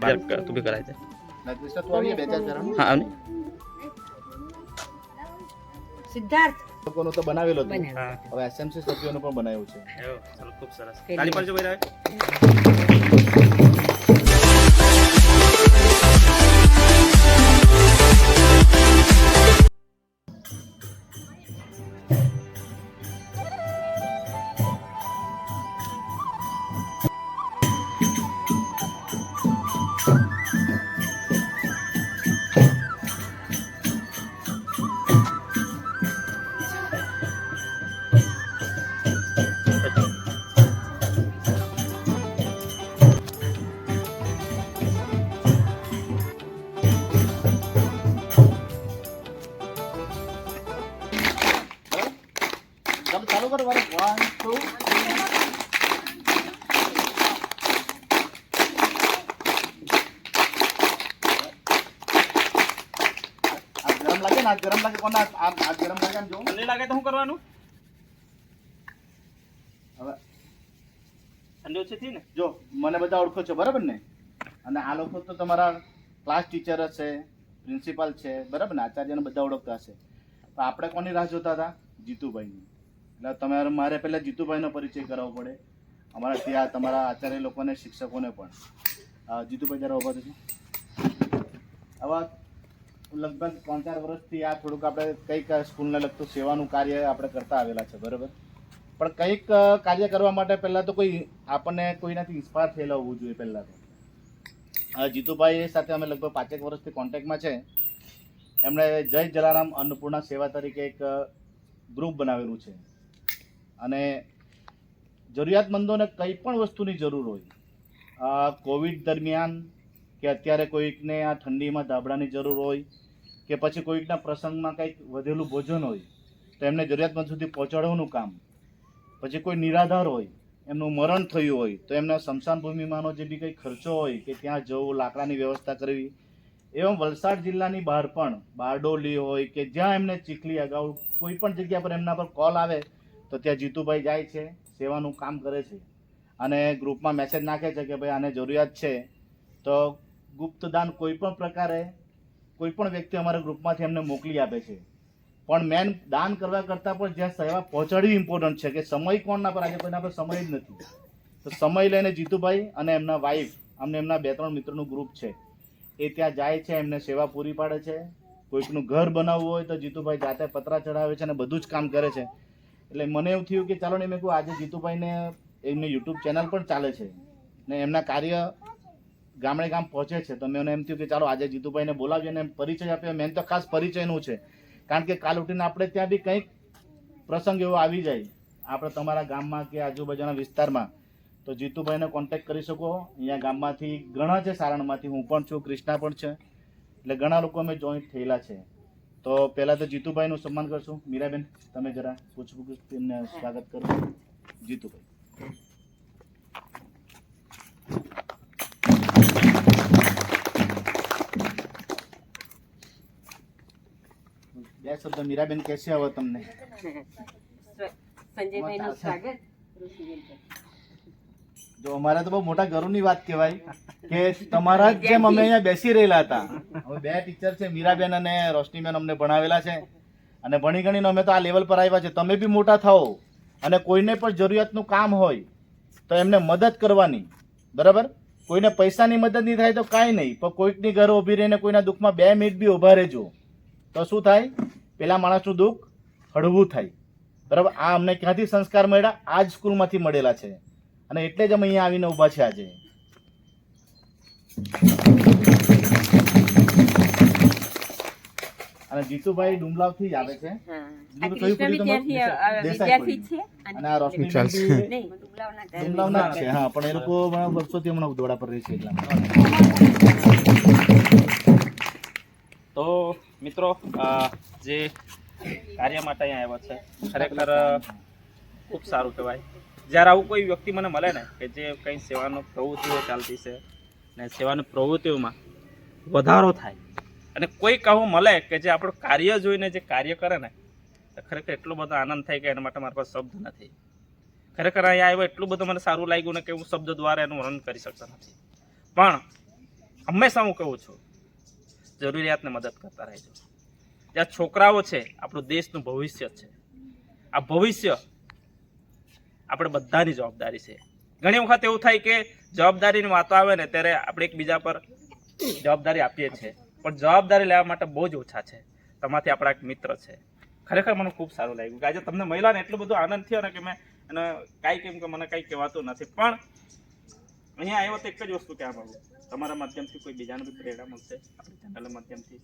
ચાર જણા હા આવને. સિદ્ધાર્થ. લોકોનો તો બનાવેલો હતું હવે એસએમસી સભ્યોનો પણ બનાવ્યું છે. ખૂબ સરસ. તાળી પાડજો ભાઈ લાગે તો શું કરવાનું? હવે. ઠંડો છે ને? જો મને બધા ઓળખો છો બરાબર ને? અને આ લોકો તો તમારા ક્લાસ ટીચર હશે છે પ્રિન્સિપાલ છે બરાબર ને? આચાર્યને બધા ઓળખતા હશે. તો આપણે કોની રાહ જોતા હતા? જીતુભાઈની. એટલે તમારે મારે પહેલાં જીતુભાઈનો પરિચય કરાવવો પડે. અમારા ત્યાં તમારા આચાર્ય લોકોને શિક્ષકોને પણ. જીતુભાઈ જરા ઊભા થશે આવા લગભગ ત્રણ ચાર વર્ષથી આ થોડુંક આપણે કંઈક સ્કૂલને લગતું સેવાનું કાર્ય આપણે કરતા આવેલા છે, બરાબર? પણ કંઈક કાર્ય કરવા માટે પહેલાં તો કોઈ આપણને કોઈનાથી ઇન્સ્પાયર થયેલા હોવું જોઈએ પહેલાં તો. જીતુભાઈ સાથે અમે લગભગ પાંચેક વર્ષથી કોન્ટેક્ટમાં છે. એમણે જય જલારામ અન્નપૂર્ણા સેવા તરીકે એક ગ્રુપ બનાવેલું છે. અને જરૂરિયાતમંદોને કંઈ પણ વસ્તુની જરૂર હોય કોવિડ દરમિયાન કે અત્યારે કોઈકને આ ઠંડીમાં ધાબળાની જરૂર હોય કે પછી કોઈકના પ્રસંગમાં કંઈક વધેલું ભોજન હોય, તો એમને જરૂરિયાતમંદ સુધી પહોંચાડવાનું કામ. પછી કોઈ નિરાધાર હોય, એમનું મરણ થયું હોય, તો એમના સ્મશાન ભૂમિમાંનો જે બી કંઈ ખર્ચો હોય કે ત્યાં જવું, લાકડાની વ્યવસ્થા કરવી એવમ વલસાડ જિલ્લાની બહાર પણ બારડોલી હોય કે જ્યાં એમને ચીખલી અગાઉ કોઈ પણ જગ્યા પર એમના પર કોલ આવે, તો ત્યાં જીતુભાઈ જાય છે, સેવાનું કામ કરે છે. અને ગ્રુપમાં મેસેજ નાખે છે કે ભાઈ આને જરૂરિયાત છે, તો ગુપ્તદાન કોઈ પણ પ્રકારે કોઈ પણ વ્યક્તિ અમારા ગ્રુપમાંથી એમને મોકલી આપે છે. પણ મેન દાન કરવા કરતાં પણ જ્યાં સેવા પહોંચાડવી ઇમ્પોર્ટન્ટ છે કે સમય કોણના પર આજે કોઈના પર સમય જ નથી. તો સમય લઈને જીતુભાઈ અને એમના વાઈફ અમને એમના બે ત્રણ મિત્રોનું ગ્રુપ છે. એ ત્યાં જાય છે, એમને સેવા પૂરી પાડે છે. કોઈકનું ઘર બનાવવું હોય તો જીતુભાઈ જાતે પતરા ચડાવે છે અને બધું જ કામ કરે છે. એટલે મને એવું થયું કે ચાલો ને મેં કહું આજે જીતુભાઈને એમની યુટ્યુબ ચેનલ પણ ચાલે છે. ને એમના કાર્ય ગામડે ગામ પહોંચે છે, તો મેં એમ થયું કે ચાલો આજે જીતુભાઈને બોલાવીએ અને પરિચય આપ્યો મેન તો ખાસ પરિચયનું છે. કારણ કે કાલ ઉઠીને આપણે ત્યાં બી કંઈક પ્રસંગ એવો આવી જાય. આપણે તમારા ગામમાં કે આજુબાજુના વિસ્તારમાં, તો જીતુભાઈને કોન્ટેક્ટ કરી શકો. અહીંયા ગામમાંથી ઘણા છે, સારણમાંથી હું પણ છું ક્રિષ્ના પણ છે. એટલે ઘણા લોકો અમે જોઈન્ટ થયેલા છે. તો પહેલાં તો જીતુભાઈનું સન્માન કરશું. મીરાબેન, તમે જરા પૂછપૂછ સ્વાગત કરો. જીતુભાઈ. બે શબ્દ મીરાબેન કહેશે હવે તમને. સંજયભાઈ નું સ્વાગત. જો અમારા તો બહુ મોટા ગૌરવની વાત કહેવાય કે તમારા જ જેમ અમે અહીંયા બેસી રહેલા હતા. હવે બે ટીચર છે મીરાબેન અને રોશનીબેન અમને ભણાવેલા છે. અને ભણી ગણીને અમે તો આ લેવલ પર આવ્યા છે. તમે બી મોટા થાઓ અને કોઈને પણ જરૂરિયાતનું કામ હોય તો એમને મદદ કરવાની. બરાબર? કોઈને પૈસાની મદદ નહીં થાય તો કાંઈ નહીં. પણ કોઈકની ઘરે ઊભી રહીને કોઈના દુઃખમાં બે મિનિટ બી ઊભા રહેજો. તો શું થાય? પેલા માણસનું દુઃખ હળવું થાય. બરાબર? આ અમને ક્યાંથી સંસ્કાર મળ્યા? આ જ સ્કૂલમાંથી મળેલા છે. અને એટલે જ અમે અહીંયા આવીને ઊભા છે આજે. અને જીતુભાઈ ડુમલાવથી જ આવે છે? વિદ્યાર્થી અને આ રોશની ડુમલાવના છે. હા પણ એ લોકો વર્ષોથી હમણાં ઉદવાડા પર રહે છે એટલા તો મિત્રો જે કાર્ય માટે અહીંયા આવ્યા છે, ખરેખર ખૂબ સારું કહેવાય. જ્યારે આવું કોઈ વ્યક્તિ મને મળે ને, કે જે કંઈ સેવાનો પ્રવૃત્તિઓ ચાલતી છે ને સેવાની પ્રવૃત્તિઓમાં વધારો થાય, અને કોઈક આવું મળે કે જે આપણું કાર્ય જોઈને જે કાર્ય કરે ને, તો ખરેખર એટલો બધો આનંદ થાય કે એના માટે મારા પાસે શબ્દ નથી. ખરેખર અહીંયા આવ્યો એટલું બધું મને સારું લાગ્યું ને કે હું શબ્દ દ્વારા એનું વર્ણન કરી શકતો નથી. પણ હંમેશા હું કહું છું જરૂરિયાતને મદદ કરતા રહેજો જ્યાં છોકરાઓ છે, આપણું દેશનું ભવિષ્ય છે. આ ભવિષ્ય આપણે બધાની જવાબદારી છે. ઘણી વખત એવું થાય કે જવાબદારીની વાતો આવે ને, ત્યારે આપણે એકબીજા પર જવાબદારી આપીએ છીએ. પણ જવાબદારી લેવા માટે બહુ જ ઓછા છે. તમારાથી આપણા એક મિત્ર છે. ખરેખર મને ખૂબ સારું લાગ્યું. કે આજે તમને મહિલાને એટલો બધો આનંદ થયો ને કે મેં એને કાંઈ કેમ કે મને કાંઈ કહેવાતું નથી. પણ અહીંયા આવ્યો તો એક જ વસ્તુ કહેવા માંગુ. તમારા માધ્યમથી કોઈ બીજાને બી પ્રેરણા મળશે? આપણી ચેનલ માધ્યમથી.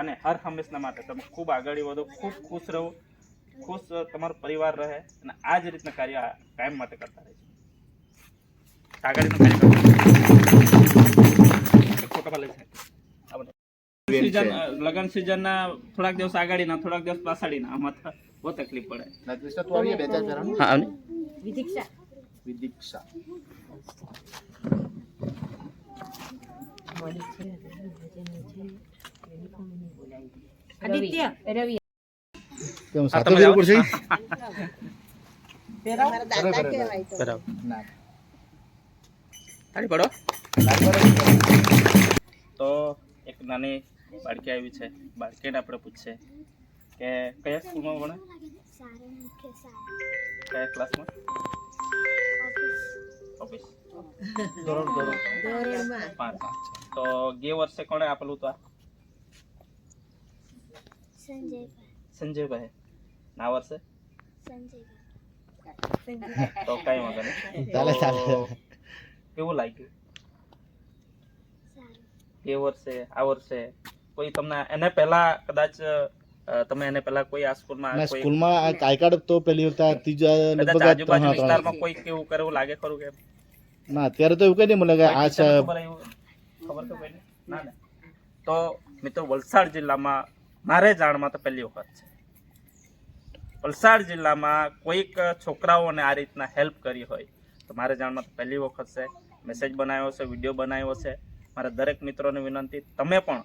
અને હર હંમેશના માટે તમે ખૂબ આગળ વધો ખૂબ ખુશ રહો ખુશ તમારો પરિવાર રહે અને આ જ રીતના કાર્ય કાયમ માટે કરતા રહેજો. આગળનું કાર્ય કરતા ફોટો પાડે છે આ બધા. બેન છે. સીઝન લગન સિઝનના થોડાક દિવસ આગાડીના થોડાક દિવસ પાછાડીના. આમાં તો બહુ તકલીફ પડે. રાજેશા તું આવીએ બે ચાર જણા હા વિદિક્ષા. વિદીક્ષા. આદિત્ય! રવિ. કેમ સાથે જવું પડશે મારા દાદા બરાબર. કહેવાય તો. તાળી પડો. તો એક નાની બાળકી આવી છે. બાળકીને આપણે પૂછશે કે કયા સ્કૂલમાં ભણે? કયા ક્લાસમાં? ઓફિસ. ધોરણ ધોરણ. ધોરણમાં. પાંચ તો ગે વર્ષે કોણે આપેલું તો આ? સંજયભાઈ. ના વર્ષે? તો કઈ વાંધો નહીં. ચાલે, ચાલે. તો કેવું લાગ્યું? એ વર્ષે આ વર્ષે? કોઈ તમને એને પહેલા કદાચ તમે એને પહેલા કોઈ આ સ્કૂલમાં સ્કૂલમાં આ આઈ કાર્ડ તો પેલી વખત ત્રીજા લગભગ આ આજુબાજુ વિસ્તારમાં કોઈ કેવું કરે એવું લાગે ખરું કે ના અત્યારે તો એવું કઈ નહીં મને કે આ છે ખબર તો કોઈને? ના, ને. તો મિત્રો, વલસાડ જિલ્લામાં મારે જાણમાં તો પહેલી વખત છે. વલસાડ જિલ્લામાં કોઈક છોકરાઓને આ રીતના હેલ્પ કરી હોય, તો મારે જાણમાં તો પહેલી વખત છે. મેસેજ બનાવ્યો છે વીડિયો બનાવ્યો છે. મારા દરેક મિત્રોને વિનંતી, તમે પણ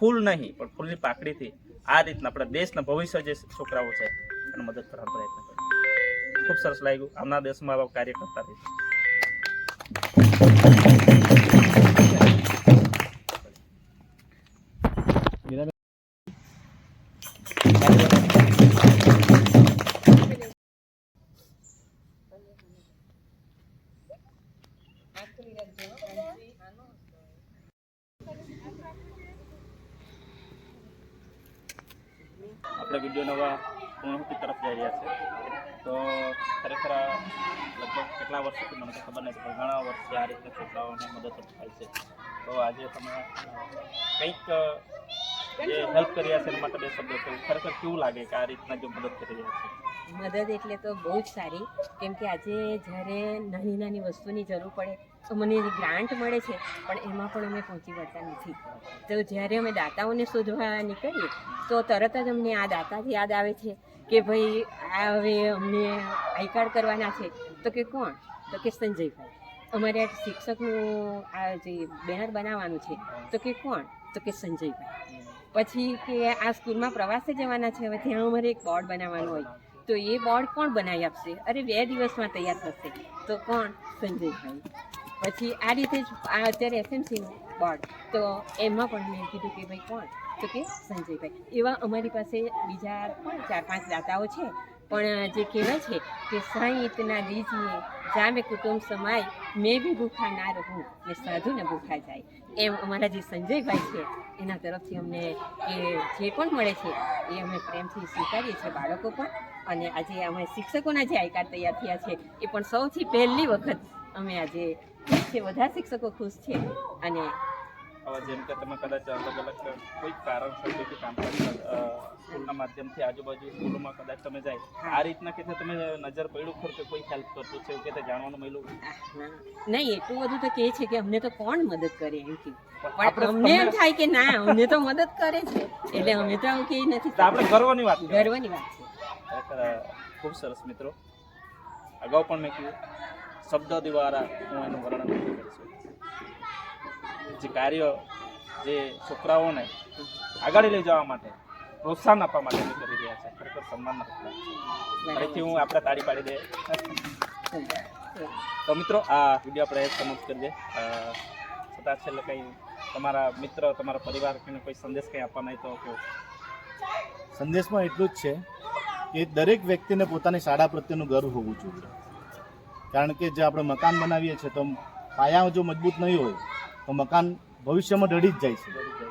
ફૂલ નહીં, પણ ફૂલની પાકડીથી આ રીતના આપણા દેશના ભવિષ્ય જે છોકરાઓ છે, એને મદદ કરવાનો પ્રયત્ન કરો. ખૂબ સરસ લાગ્યું. આમના દેશમાં આવા કાર્ય કરતા રહીશું. આપણે વીડિયો નવા પૂર્ણહુતિ તરફ જઈ રહ્યા છે. તો ખરેખર લગભગ કેટલા વર્ષોથી મને ખબર નથી, પણ ઘણા વર્ષથી આ રીતે છોકરાઓને મદદ થાય છે. તો આજે તમે કંઈક જે હેલ્પ કરી છે એના માટે બે શબ્દો છે ખરેખર કેવું લાગે કે આ રીતના જો મદદ કરી રહ્યા છે? મદદ એટલે તો બહુ જ સારી. કેમ કે આજે જ્યારે નાની નાની વસ્તુની જરૂર પડે તો મને ગ્રાન્ટ મળે છે, પણ એમાં પણ અમે પહોંચી વળતા નથી. તો જ્યારે અમે દાતાઓને શોધવા નીકળીએ, તો તરત જ અમને આ દાતા જ યાદ આવે છે કે ભાઈ આ હવે અમને આઈ કાર્ડ કરવાના છે. તો કે કોણ? તો કે સંજયભાઈ. અમારે આ શિક્ષકનું આ જે બેનર બનાવવાનું છે, તો કે કોણ? તો કે સંજયભાઈ. પછી કે આ સ્કૂલમાં પ્રવાસે જવાના છે, હવે ત્યાં અમારે એક બોર્ડ બનાવવાનું હોય. તો એ બોર્ડ કોણ બનાવી આપશે? અરે બે દિવસમાં તૈયાર થશે. તો કોણ? સંજયભાઈ. પછી આ રીતે જ આ અત્યારે એસએમસીનું બોર્ડ. તો એમાં પણ મેં કીધું કે ભાઈ કોણ? તો કે સંજયભાઈ. એવા અમારી પાસે બીજા પણ ચાર પાંચ દાતાઓ છે. પણ જે કહેવાય છે કે સાહિત્યના બીજને જામે કુટુંબ સમાય, મેં બી ભૂખા ના રહું ને સાધુને ભૂખા જાય. એમ અમારા જે સંજયભાઈ છે, એના તરફથી અમને એ જે પણ મળે છે, એ અમે પ્રેમથી સ્વીકારીએ છીએ બાળકો પણ. અને આજે અમે શિક્ષકોના જે આયકાર તૈયાર થયા છે, એ પણ સૌથી પહેલી વખત અમે આજે ખુશ છે બધા શિક્ષકો ખુશ છે અને જેમ કે તમે કદાચ અલગ અલગ કોઈ કારણસર કોઈ કામકાજ સ્કૂલના માધ્યમથી આજુબાજુ સ્કૂલોમાં કદાચ તમે જાય આ રીતના કે તમે નજર પડ્યું ખરું કે કોઈ હેલ્પ કરતું છે કે તે જાણવાનું મળ્યું? નહીં એટલું બધું તો કહે છે કે અમને તો કોણ મદદ કરે એમથી પણ અમને એમ થાય કે ના અમને તો મદદ કરે છે. એટલે અમે તો આવું કે નથી આપણે ગર્વની વાત. ગર્વની વાત છે. ખૂબ સરસ મિત્રો. અગાઉ પણ મેં કહ્યું શબ્દો દ્વારા હું એનું વર્ણન કરી શકું જે કાર્ય જે છોકરાઓને આગળ લઈ જવા માટે પ્રોત્સાહન આપવા માટે કરી રહ્યા છે, ખરેખર સન્માન છે. ફરીથી હું આપણે તાળી પાડી દે. તો મિત્રો, આ વીડિયો આપણે સમાપ્ત કરી દે છતાં છેલ્લે કંઈ તમારા મિત્ર, તમારા પરિવાર કે કોઈ સંદેશ કંઈ આપવા નહીં તો સંદેશમાં એટલું જ છે કે દરેક વ્યક્તિને પોતાની શાળા પ્રત્યેનું ગર્વ હોવું જોઈએ. કારણ કે જે આપણે મકાન બનાવીએ છીએ, તો પાયા જો મજબૂત નહીં હોય, તો મકાન ભવિષ્યમાં ઢળી જ જાય છે.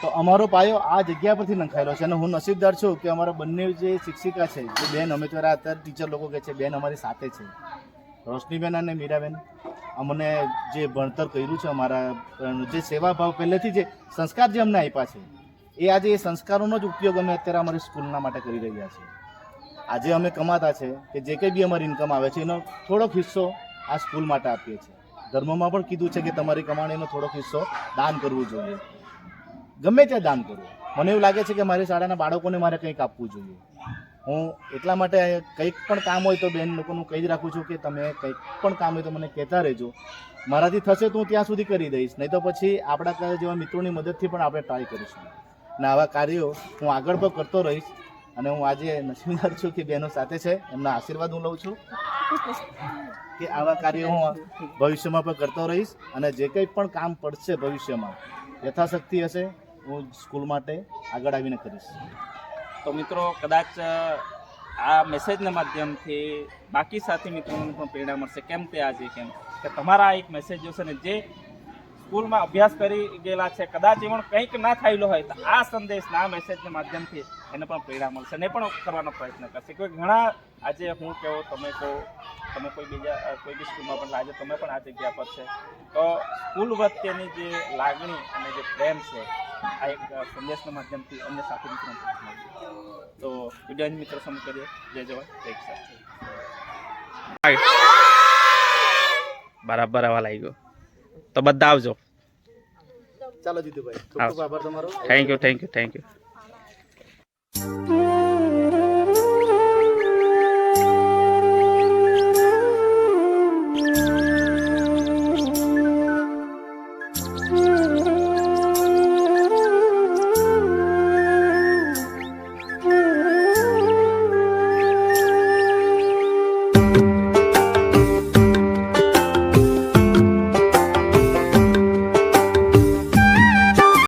તો અમારો પાયો આ જગ્યા પરથી નંખાયેલો છે અને હું નસીબદાર છું કે અમારા બંને જે શિક્ષિકા છે, જે બેન, અમે તો અત્યારે ટીચર લોકો કહે છે, બેન અમારી સાથે છે. રોશનીબેન અને મીરાબેન, અમને જે ભણતર કર્યું છે અમારા જે સેવા ભાવ પહેલેથી જે સંસ્કાર જે અમને આપ્યા છે, એ આજે એ સંસ્કારોનો જ ઉપયોગ અમે અત્યારે અમારી સ્કૂલના માટે કરી રહ્યા છીએ. આજે અમે કમાતા છે કે જે કંઈ બી અમારી ઇન્કમ આવે છે, એનો થોડોક હિસ્સો આ સ્કૂલ માટે આપીએ છીએ. ધર્મમાં પણ કીધું છે કે તમારી કમાણીનો થોડોક હિસ્સો દાન કરવું જોઈએ. ગમે ત્યાં દાન કરવું. મને એવું લાગે છે કે મારી શાળાના બાળકોને મારે કંઈક આપવું જોઈએ. હું એટલા માટે કંઈક પણ કામ હોય તો બેન લોકોનું કહી જ રાખું છું કે તમે કંઈક પણ કામ હોય તો મને કહેતા રહેજો. મારાથી થશે તો હું ત્યાં સુધી કરી દઈશ. નહીં તો પછી આપણા જેવા મિત્રોની મદદથી પણ આપણે ટ્રાય કરીશું. અને આવા કાર્યો હું આગળ પણ કરતો રહીશ. અને હું આજે નસીબદાર છું કે બહેનો સાથે છે, એમના આશીર્વાદ હું લઉં છું કે આવા કાર્યો હું ભવિષ્યમાં પણ કરતો રહીશ અને જે કંઈ પણ કામ પડશે ભવિષ્યમાં, યથાશક્તિ હશે, હું સ્કૂલ માટે આગળ આવીને કરીશ. તો મિત્રો, કદાચ આ મેસેજના માધ્યમથી બાકી સાથી મિત્રોને પણ પ્રેરણા મળશે. કેમ તે આજે, કેમ? કે તમારા એક મેસેજ જોશે ને જે સ્કૂલમાં અભ્યાસ કરી ગયેલા છે. કદાચ એમાં કંઈક ના થયેલું હોય તો આ સંદેશના મેસેજના માધ્યમથી એને પણ પ્રેરણા મળશે ને પણ કરવાનો પ્રયત્ન કરશે. કોઈ ઘણા આજે હું કહો, તમે કહો, તમે કોઈ બીજા, કોઈ બી સ્કૂલમાં પણ આજે તમે પણ આ જગ્યા પર છે. તો સ્કૂલ વચ્ચેની જે લાગણી અને જે પ્રેમ છે, આ એક સંદેશના માધ્યમથી અન્ય સાથે મિત્રો તો વિદ્યાર્થી મિત્રો સમય કરીએ. જય જવાન, જય બરાબર હવા લાગ્યો તો બધા આવજો. ચાલો Jitubhai thank you thank you thank you